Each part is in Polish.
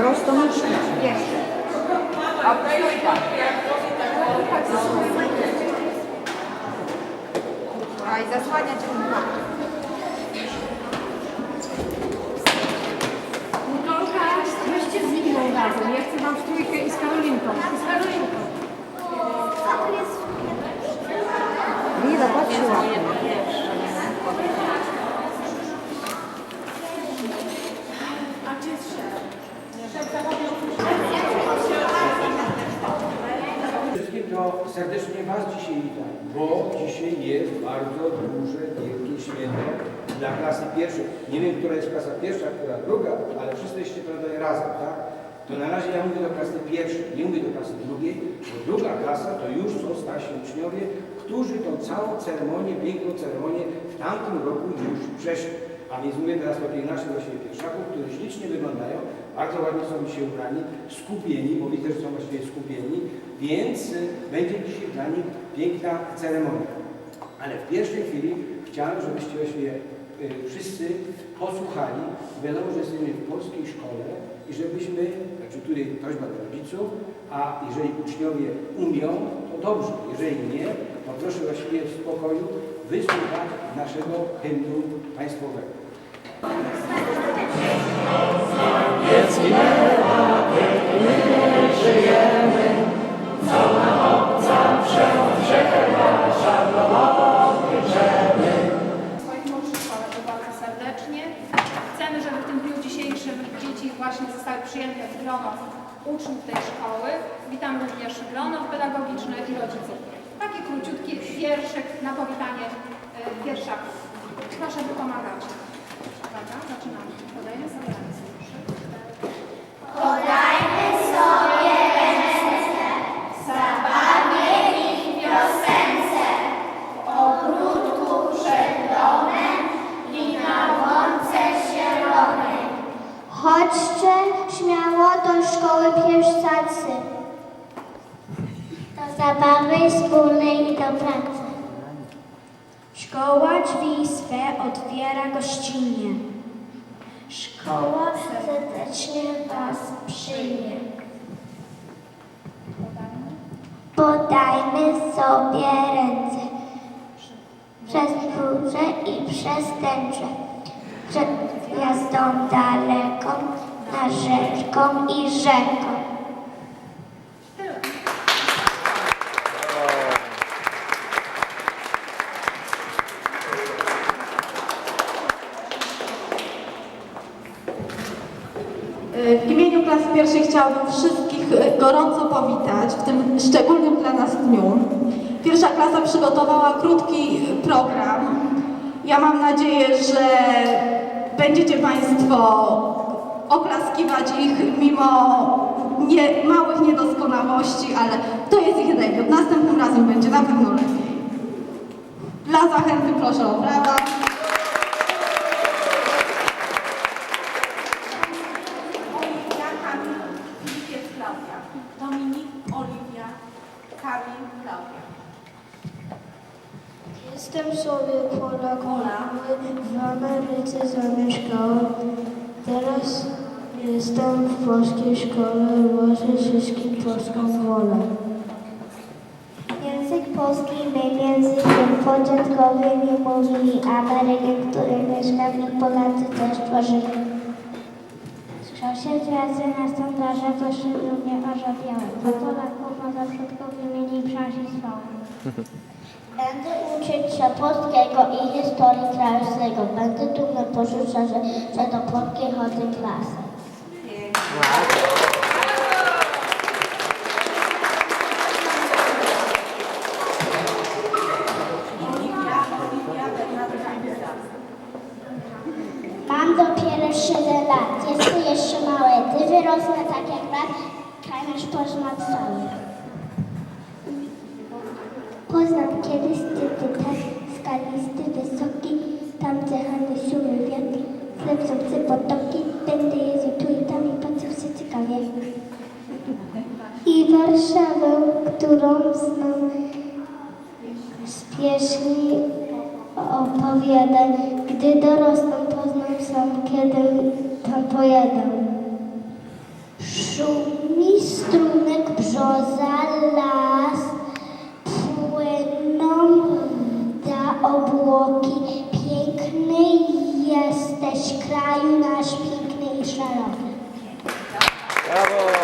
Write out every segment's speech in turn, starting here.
Prosto muszę. Jeszcze. A stój. A i zasłania cię Nikolka, weźcie z Miną razem. Ja chcę wam w trójkę i z Karolinką. I z Karolinką. Lila, patrzyła. To serdecznie Was dzisiaj witam, bo dzisiaj jest bardzo duże, wielkie święto dla klasy pierwszej. Nie wiem, która jest klasa pierwsza, która druga, ale wszyscy jesteście tutaj razem, tak? To na razie ja mówię do klasy pierwszej, nie mówię do klasy drugiej, bo druga klasa to już są starsi uczniowie, którzy tą całą ceremonię, piękną ceremonię w tamtym roku już przeszli. A więc mówię teraz o tych naszych właśnie pierwszaków, którzy ślicznie wyglądają, bardzo ładnie są dzisiaj ubrani, skupieni, bo widzę, że są właściwie skupieni, więc y, będzie dzisiaj dla nich piękna ceremonia. Ale w pierwszej chwili chciałem, żebyście właściwie y, wszyscy posłuchali. Wiadomo, że jesteśmy w polskiej szkole i żebyśmy, znaczy tutaj prośba do rodziców, a jeżeli uczniowie umią, to dobrze. Jeżeli nie, to proszę właściwie w spokoju wysłuchać naszego hymnu państwowego. Właśnie zostały przyjęte w grono uczniów tej szkoły. Witam również grono pedagogiczne i rodziców. Taki króciutki wierszyk na powitanie y, pierwszaków. Proszę, by pomagać. Uwaga, zaczynamy. Podajemy sobie ręce. Chodźcie śmiało do szkoły pierwszacy. Do zabawy wspólnej i do pracy. Szkoła drzwi swe otwiera gościnnie. Szkoła serdecznie Was przyjmie. Podajmy sobie ręce przez burzę i przez tęczę, przed gwiazdą daleką, na rzeczką i rzeką. W imieniu klasy pierwszej chciałabym wszystkich e, gorąco powitać w tym szczególnym dla nas dniu. Klasa przygotowała krótki program. Ja mam nadzieję, że będziecie Państwo oklaskiwać ich mimo nie, małych niedoskonałości, ale to jest ich debiut. Następnym razem będzie na pewno lepiej. Dla zachęty proszę o brawa. Oliwia, Kamil, Lipiec, Klaudia. Dominik, Oliwia, Kamil, Klaudia. Jestem sobie Polak mały, w Ameryce zamieszkałem. Teraz jestem w polskiej szkole, głoszę wszystkim polską wolę. Język polski był językiem początkowym i mówili Amerykę, w której mieszkam i Polacy też tworzyli. Sąsiedzi razy na standardzie poszedł mnie orzewiały. Po Polaków na zaprzodkowie mieli przężystwo. Będę uczyć się polskiego i historii krajowego. Będę dumny porzucać, że, że do polskiej chodzę klasy. Oliwia, opowiadań, gdy dorosnę poznam sam, kiedy tam pojadę. Szumi strunek brzoza, las, płyną za obłoki. Piękny jesteś kraju nasz, piękny i szalony. Brawo!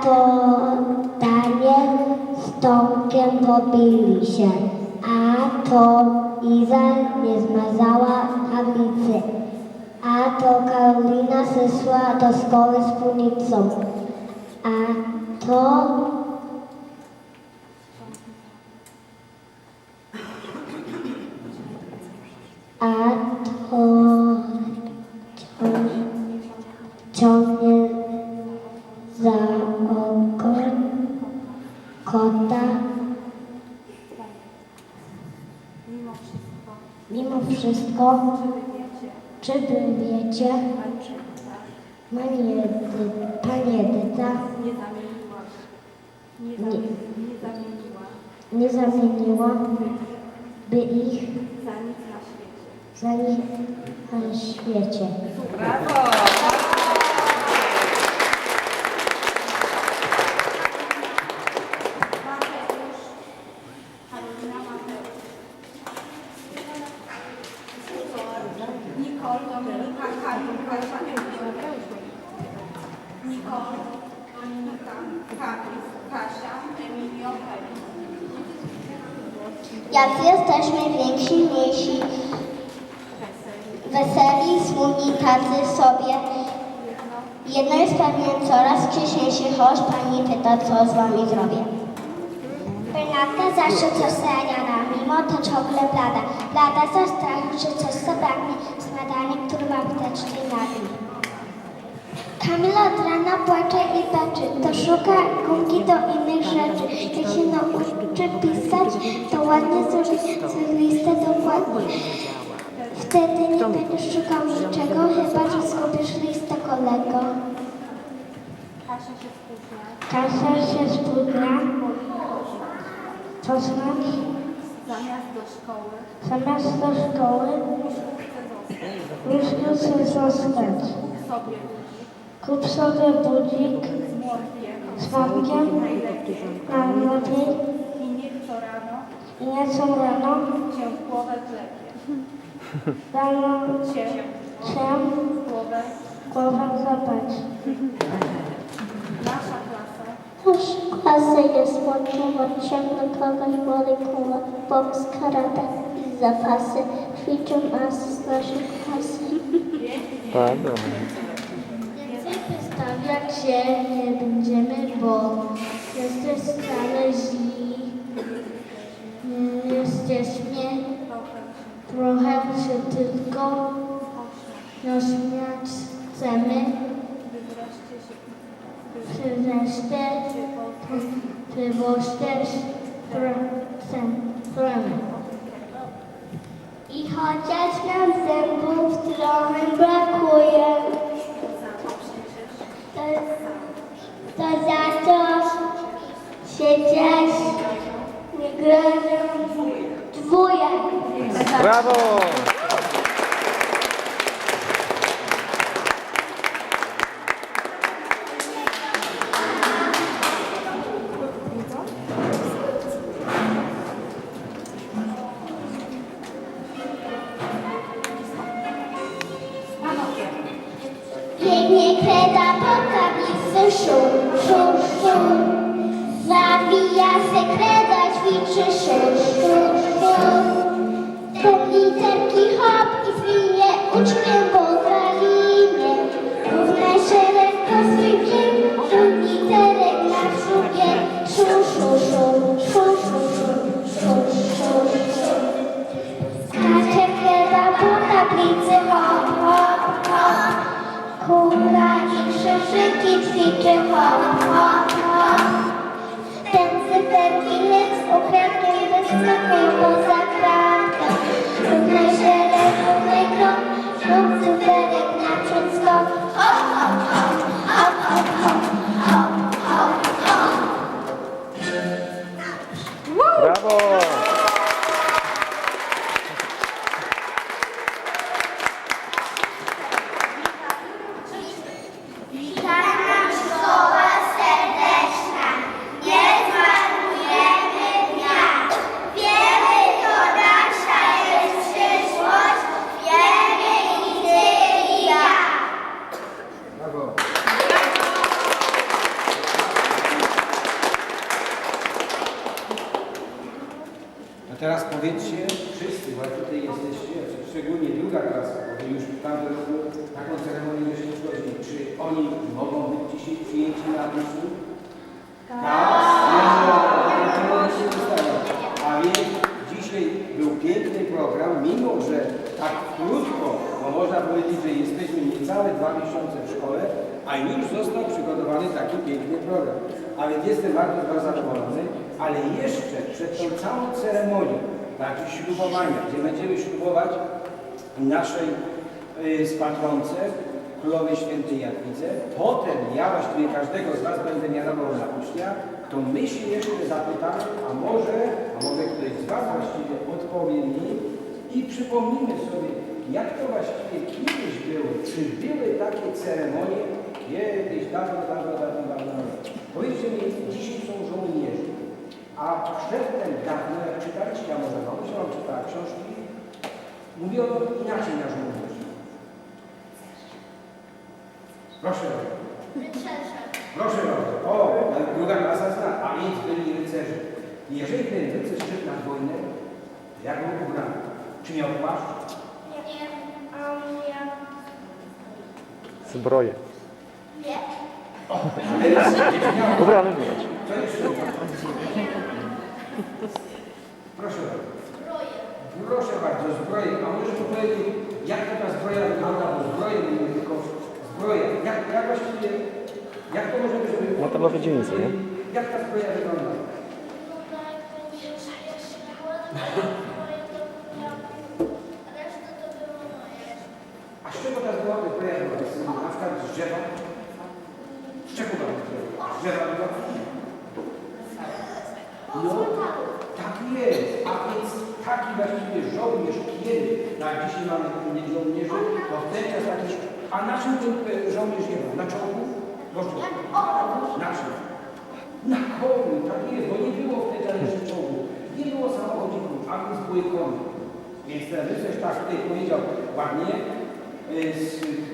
A to Daniel z Tomkiem pobili się, a to Iza nie zmazała tablicy, a to Karolina zeszła do szkoły z punicą, a to wiecie, czy wy wiecie, Pani Edy, Pani Edyta nie zamieniła, nie, Nie. zamieni, nie zamieniła nie zamieniła, by ich za nic na świecie. za nich na świecie. Brawo! Mateusz, Karolina Mateusz. Nicole, Dominika, Kamil, Kasia, Emilio. Nicole, Dominika, Kamil, Kasia, Emilio, Emil. Jak jesteśmy więksi, mniejsi, weseli, smutni, tacy sobie, jedno jest pewne, coraz wcześniejszy choć Pani pyta, co z Wami zrobię. Coś zajada, mimo to ciągle blada. Blada ze strachu, że coś zabraknie, śniadanie, które ma aptecznej nagli. Kamila od rana płacze i beczy, to szuka gumki do innych rzeczy. Jak się nauczy pisać, to ładnie zrobi sobie listę dokładnie. Wtedy nie będziesz szukał niczego, chyba że zgubisz listę kolego. Kasia się spóźnia, się. To znaczy, zamiast do szkoły, zamiast do szkoły, już chce zostać. Sobie Kup sobie budzik z workiem, najlepiej. I niech co rano i nie co rano, cię w głowę klepie. rano Cię się w głowę. głowę zapać. Nasza klasa jest łączona ciągle kogoś molekuła, boks, karate i zapasy. Ćwiczą nas z naszej klasy. Więcej wystawiać się nie będziemy, bo jesteś wcale źli. Nie Jesteśmy trochę się trochę się tylko naśmiać chcemy. 13, 14 stron. I chociaż nam zębów strony brakuje, to, to za to się dziś nie grożą dwójek. Brawo! Thank you. Oni mogą być dzisiaj przyjęci na admisję? Tak. A więc dzisiaj był piękny program, mimo że tak krótko, bo można powiedzieć, że jesteśmy niecałe dwa miesiące w szkole, a już został przygotowany taki piękny program. A więc jestem bardzo, bardzo zadowolony, ale jeszcze przed tą całą ceremonią, znaczy ślubowania, gdzie będziemy ślubować naszej y, Królowej Świętej Jadwidze. Potem ja właściwie każdego z Was będę mianował na ucznia, to my się jeszcze zapytamy, a może, a może ktoś z Was właściwie odpowie mi i przypomnimy sobie, jak to właściwie kiedyś było, czy były takie ceremonie kiedyś, dawno, dawno, dawno, dawno. Powiedzcie mi, dzisiaj są żołnierze, a przedtem dawno, jak czytaliście, ja może wam czytała książki, mówiono inaczej na żołnierzy. Proszę bardzo. Proszę bardzo. O, druga klasa zna, a więc byli rycerze. I jeżeli ten rycerz szedł na wojnę, jak był ubrany? Czy miał płaszcz? Nie, a ja Zbroję. nie. Teraz nie miał. Ubrany byłeś. Co jeszcze? Proszę bardzo. Proszę bardzo, zbroję. A możesz powiedzieć, jak to ta zbroja wygląda? Bo zbroję mówię tylko zbroja. Jak, jak właściwie, jak to może być? Metalowe dźwięki, nie? Jak ta zbroja wygląda? A z czego ta zbroja zbroja była? Na przykład z drzewa? Z czego była zbroja? Z drzewa była? No, tak jest. A więc taki właściwie żołnierz, kiedy, tak dzisiaj mamy nie żołnierzy, to w ten czas jakiś, a na czym ten e, żołnierz jechał? Na czołgu? Może. Na czym? Na koniu, tak jest, bo nie było wtedy żadnych czołgu. Nie było samochodzików, a więc były konie. Więc ten rycerz tak tutaj powiedział ładnie, y, z,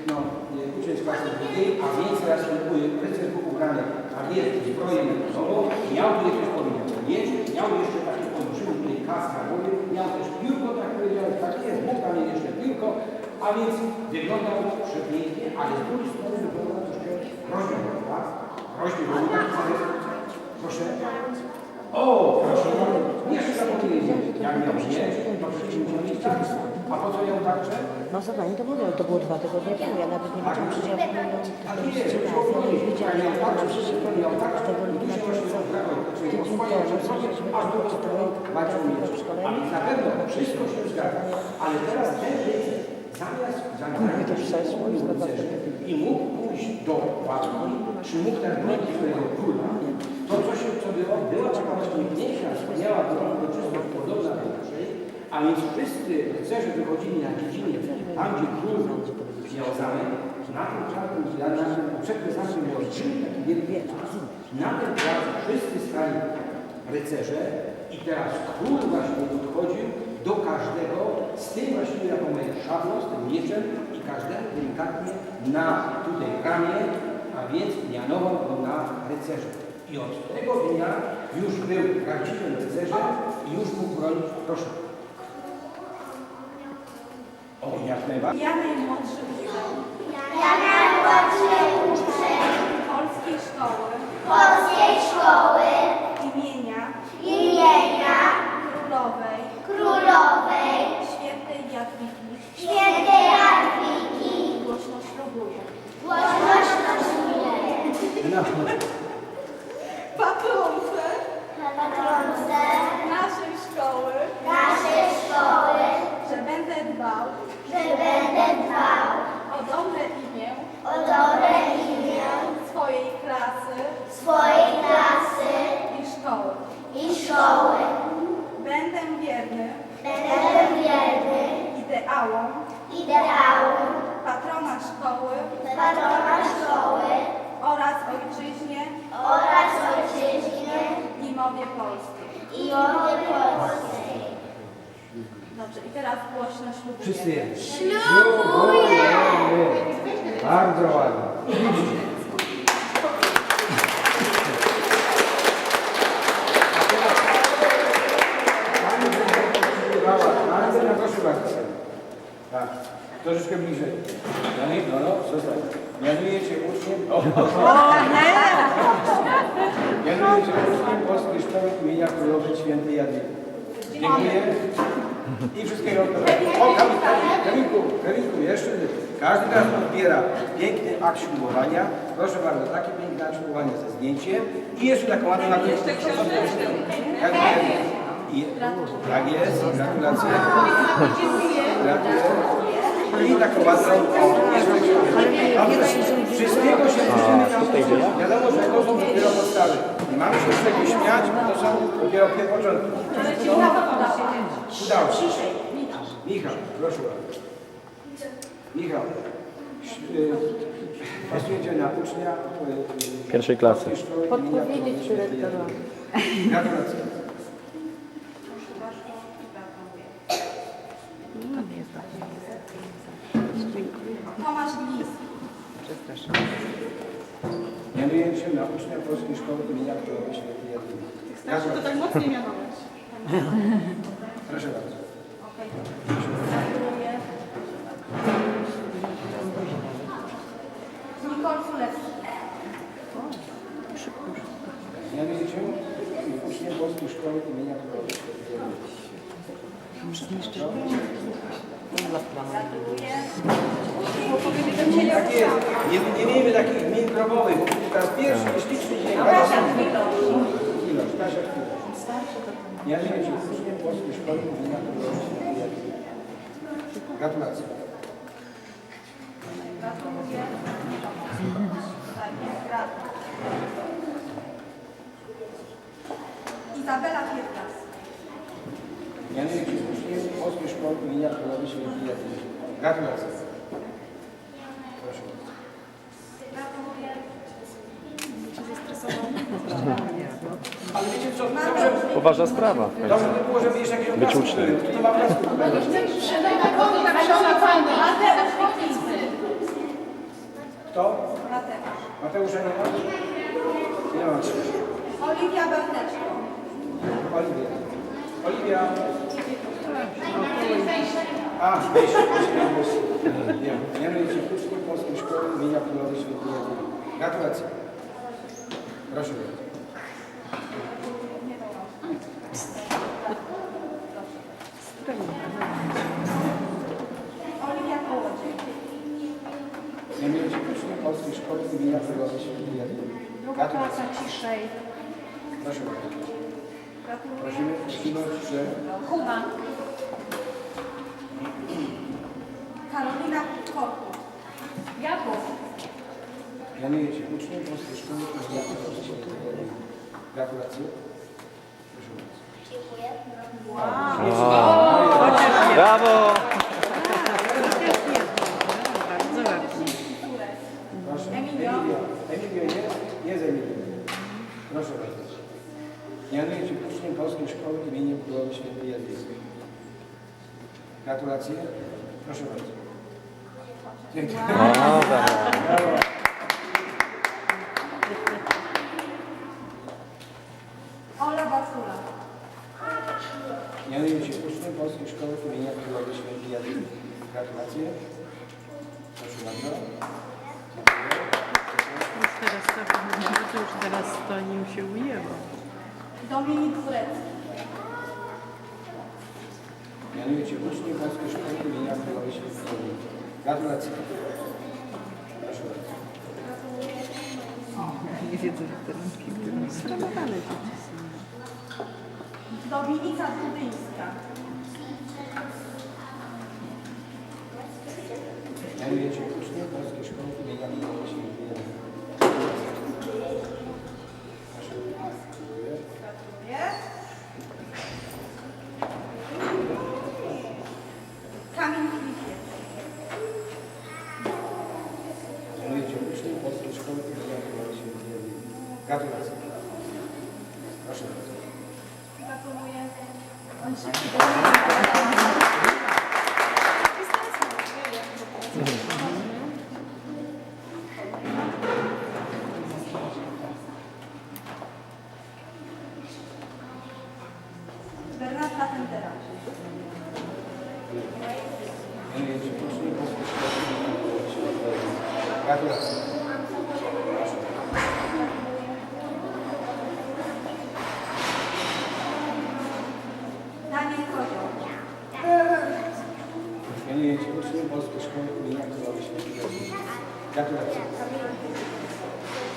no, y, uczeń z klasy drugiej, a więc teraz rycerz był ubrany, a jest zbroję metalową, miał tutaj też powiedział, jest, miał jeszcze takie olbrzymi tutaj kask na głowie, miał też piórko, tak powiedział, tak jest, mógł tam mieć jeszcze piórko, a więc wyglądał przepięknie, ale z drugiej strony wyglądał troszkę groźnie, prawda? Groźnie, bo. Proszę. O, proszę, jeszcze zapomnieli, jak miał mieć, to przecież musiał mieć tarczę. A po co miał tarczę? No zadanie to było, to było dwa tygodnie temu, ja nawet nie wiedziałam, że ja Tak to razy, nie widziałam, miał tarczę, to wszystko miał tarczę, tu się właśnie co swoje rzeczy, aż do tego macie umieć. A więc na pewno wszystko się zgadza. Ale teraz ten zamiast rycerzy i mógł pójść do walki, czy mógł tak bronić swojego króla, to co się co było, była taka właśnie piękna, wspaniała broń, uroczystość podobna do naszej, a więc wszyscy rycerze wychodzili na dziedzinie, tam gdzie król miał zamek, na tym czarnym na, przed zamkiem miał olbrzymi taki wielki plac. Na tym placu wszyscy stali rycerze i teraz król właśnie podchodził do każdego z tym właśnie jaką miał szablą, z tym mieczem i każdemu delikatnie na tutaj ramię, a więc mianował go na rycerza. I od tego dnia już był prawdziwym rycerzem i już mógł bronić, proszę. O, jak najbardziej. Ja najmłodszy uczeń Ja najmłodszy uczeń Polskiej Szkoły Polskiej Szkoły imienia imienia Królowej Królowej Świętej Jadwigi Świętej Jadwigi głośno ślubuję. głośno ślubuję No. Patronce patronce naszej szkoły, naszej szkoły, że będę dbał że będę dbał o dobre imię o dobre imię swojej klasy swojej klasy i szkoły. i szkoły. Będę wierny Będę wierny ideałom ideałom patrona szkoły patrona szkoły oraz ojczyźnie oraz ojczyźnie i mowie polskiej. i mowie polskiej. Dobrze, i teraz Wszyscy ślubujemy. Bardzo ładnie. Tak, troszeczkę bliżej. No, i- no, no, zostań. Mianuje się uczniem... O, nie! Mianuje się uczniem Polskiej Szkoły imienia Królowej Świętej Jadwigi. Dziękuję. I wszystkiego dobrego. O, Kamil, Kamilku, Kamilku, jeszcze każdy teraz odbiera piękny akt ślubowania. Proszę bardzo, takie piękne akt ślubowania ze zdjęciem i jeszcze taką ładną na koniec. Jak I, tak jest, gratulacje. Gratuluję. I taką ładną, wszystkiego się musimy nauczyć. Wiadomo, że to są dopiero podstawy. Nie mamy się z tego śmiać, bo to są dopiero pierwsze początki. Udało się. Michał, proszę bardzo. Michał, y, pasujecie na ucznia y, y, Pierwszej klasy. Szkoły imienia Podpowiedzieć Królowej dyrektora. Jadwigi. Gratulacje. Tomasz Lis, Mianuję się na ucznia Polskiej Szkoły imienia Królowej Świętej Jadwigi. Gratulacje. tak mocniej mianować. Proszę bardzo. Gratuluję. Tak jest. Nie, nie miejmy takich min grobowych. Teraz pierwszy śliczny dzień. Kasia Chwilosz, Kasia Chwilosz. Ja nie się uczniem Polskiej Szkoły Królowej Świętej Jadwigi. Gratulacje. Tak. Izabela Kierkas. Mianuję się uczniem Polskiej Szkoły imienia Świętej Jadwigi. Gratulacje. Proszę. Ale wiecie co, dobrze, Poważna sprawa. dobrze by było, żeby jeszcze jakieś Być okazji uczniem. były. To ma okazji. Mateusz Wiklicy. Kto? Mateusz. Mateusza nie ma? Nie ma. Oliwia Berneczko. Oliwia. Oliwia. A, weź. Nie, się uczniem Polskiej Szkoły imienia Królowej Świętej Jadwigi. Gratulacje. Proszę bardzo. Oliwia Kołodziej. Się uczniem Polskiej Szkoły imienia Królowej Świętej Jadwigi. Druga klasa ciszej. Proszę bardzo. Prosimy, ciszę. Kuba. Karolina Korku. Jakub. Mianujecie uczniów Polskiej Szkoły Świętego Gratulacje. Proszę bardzo. Brawo! Gratulacje. Proszę bardzo. Dziękuję. O, brawo. Ola Bacula. Mianujecie uczniem Polskiej Szkoły imienia Królowej Świętej Jadwigi. Gratulacje. Proszę bardzo. Już teraz tak, to już teraz to nim się ujęło. Dominik Turecki. Mianujecie uczniem Polskiej Szkoły imienia Królowej Świętej. Gratulacje. Proszę bardzo. Nie wiedzą literunki, które sprawowane dzieci są. Dominika Dudyńska. Gratulacje. Proszę bardzo. Gratuluję. Bernarda Tendera. Mianujecie uczniem Polskiej Szkoły imienia Królowej Świętej Jadwigi. Gratulacje. Daniel Kozioł. Mianujecie uczniem Polskiej Szkoły imienia Królowej Świętej Jadwigi. Gratulacje.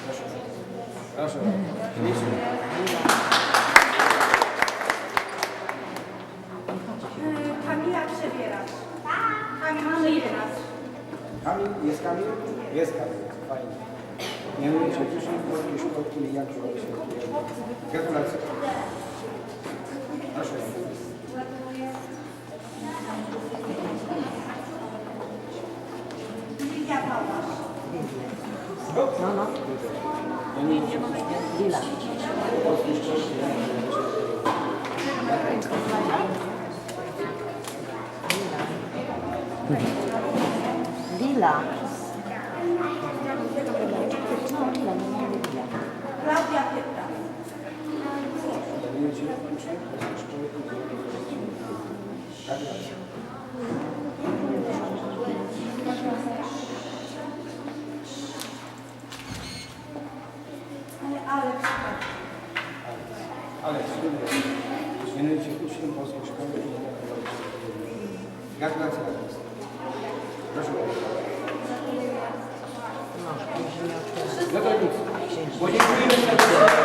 Proszę bardzo. Proszę bardzo. Licznie. Y, Kamila Przebieracz. Kamila Przebieracz. Kamil? Jest Kamil? Jest Kamil. Fajnie. Mianujecie uczniem Polskiej Szkoły imienia Królowej Świętej Jadwigi. Gratulacje. Proszę. Lidia Pałasz. No, no. Lila. Polskiej Szkoły imienia Królowej Świętej Jadwigi. Lila. Klaudia Polskiej Szkoły imienia Królowej Świętej Jadwigi. Gratulacje. Ale Aleks. Ale dziękuję. Mianujecie uczniem Polskiej Szkoły imienia Królowej Świętej Jadwigi. Gratulacje Alex.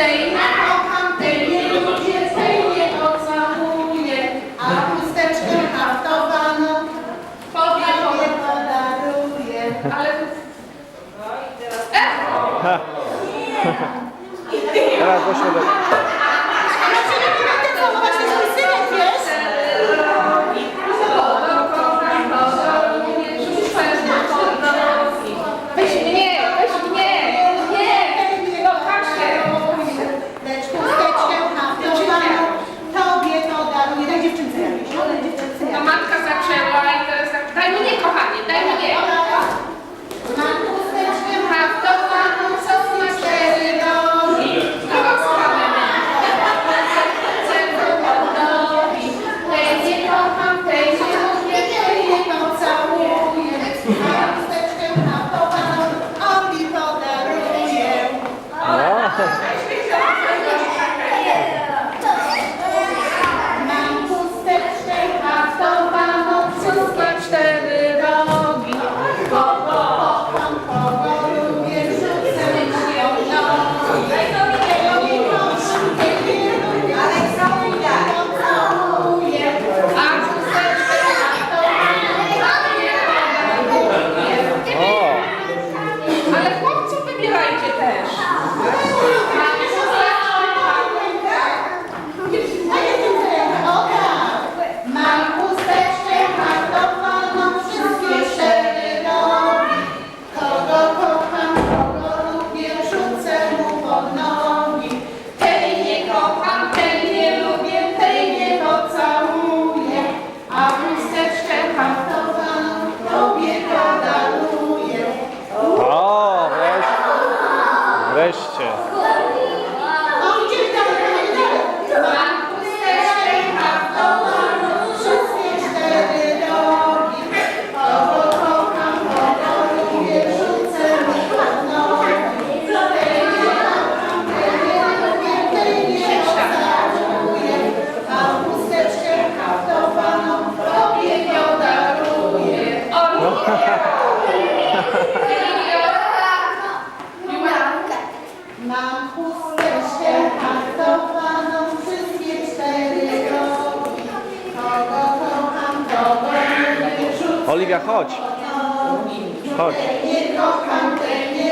Tej nie kocham, tej nie lubię, tej nie pocałuję, a chusteczkę haftowaną tobie podaruję. Ale... No i teraz... Do środka. Oliwia, chodź. Chodź. Nie kocham, nie